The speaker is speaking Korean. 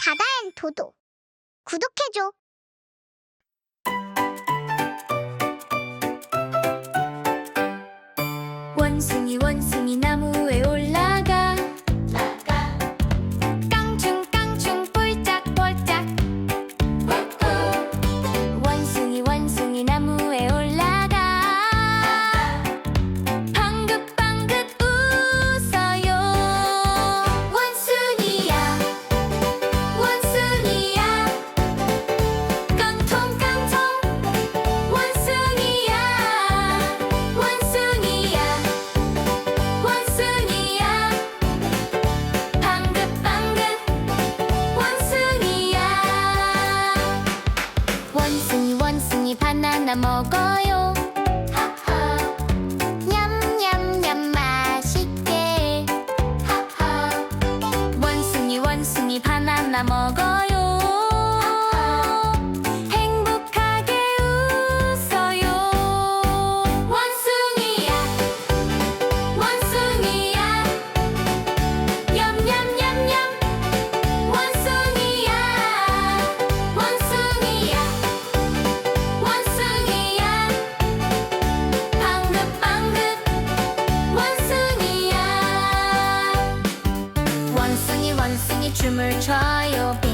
바다엔 도도. 구독해줘. 원숭이 원숭이 바나나 먹어요. 냠냠냠 맛있게. 원숭이 원숭이 바나나 먹어. to merge